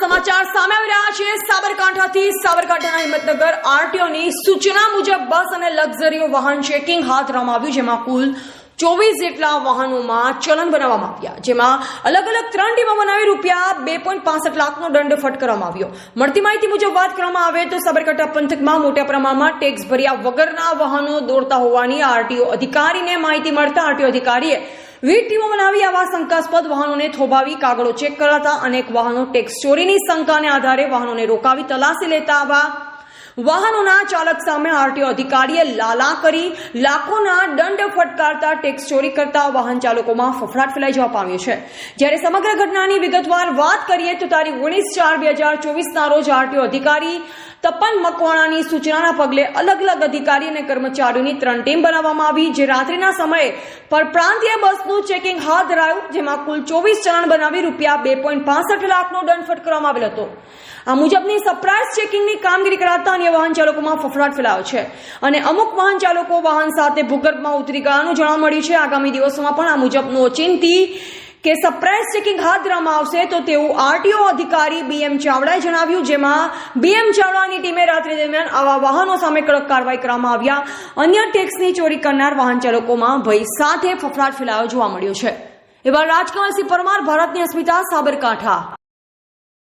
સમાચાર સામે આવી રહ્યા છે. સાબરકાંઠાથી સાબરકાંઠાના હિંમતનગર આરટીઓની સૂચના મુજબ બસ અને લક્ઝરીઓ વાહન ચેકિંગ હાથ ધરવામાં આવ્યું, જેમાં કુલ ચોવીસ જેટલા વાહનોમાં ચલન બનાવવામાં આવ્યા. જેમાં અલગ અલગ ત્રણ ટીમો બનાવી રૂપિયા બે પોઈન્ટ પાસઠ લાખનો દંડ ફટકારવામાં આવ્યો. મળતી માહિતી મુજબ વાત કરવામાં આવે તો સાબરકાંઠા પંથકમાં મોટા પ્રમાણમાં ટેક્સ ભર્યા વગરના વાહનો દોડતા હોવાની આરટીઓ અધિકારીને માહિતી મળતા આરટીઓ અધિકારીએ વીજ ટીમો બનાવી આવા શંકાસ્પદ વાહનોને થોભાવી કાગળો ચેક કરાતા અનેક વાહનો ટેક્સ ચોરીની શંકાને આધારે વાહનોને રોકાવી તલાશી લેતા આવા વાહનોના ચાલક સામે આરટીઓ અધિકારીએ લાલા કરી લાખોના દંડ ફટકારતા ટેક્સ ચોરી કરતા વાહન ચાલકોમાં ફફડાટ ફેલાઈ જવા પામ્યો છે. જ્યારે સમગ્ર ઘટનાની વિગતવાર વાત કરીએ તો તારીખ ઓગણીસ ચાર બે હજાર ચોવીસના રોજ આરટીઓ અધિકારી તપન મકવાણાની સૂચનાના પગલે અલગ અલગ અધિકારી અને કર્મચારીઓની ત્રણ ટીમ બનાવવામાં આવી, જે રાત્રિના સમયે પરપ્રાંતીય બસનું ચેકિંગ હાથ ધરાયું, જેમાં કુલ ચોવીસ ચલણ બનાવી રૂપિયા બે પોઈન્ટ પાસઠ લાખનો દંડ ફટકારવામાં આવેલ હતો. આ મુજબની સરપ્રાઇઝ ચેકિંગની કામગીરી કરાતા અન્ય વાહન ચાલકોમાં ફફડાટ ફેલાયો છે અને અમુક વાહન ચાલકો વાહન સાથે ભૂગર્ભમાં ઉતરી ગયાનું જાણવા મળ્યું છે. આગામી દિવસોમાં પણ આ મુજબનું ઓચિંતી કે સરપ્રાઇઝ ચેકિંગ હાથ ધરવામાં આવશે તો તેવું આરટીઓ અધિકારી બીએમ ચાવડાએ જણાવ્યું, જેમાં બીએમ ચાવડાની ટીમે રાત્રિ દરમિયાન આવા વાહનો સામે કડક કાર્યવાહી કરવામાં આવ્યા. અન્ય ટેક્સની ચોરી કરનાર વાહન ચાલકોમાં ભય સાથે ફફડાટ ફેલાયો જોવા મળ્યો છે. એવા રાજકમલસિંહ પરમાર, ભારતની અસ્મિતા, સાબરકાંઠા.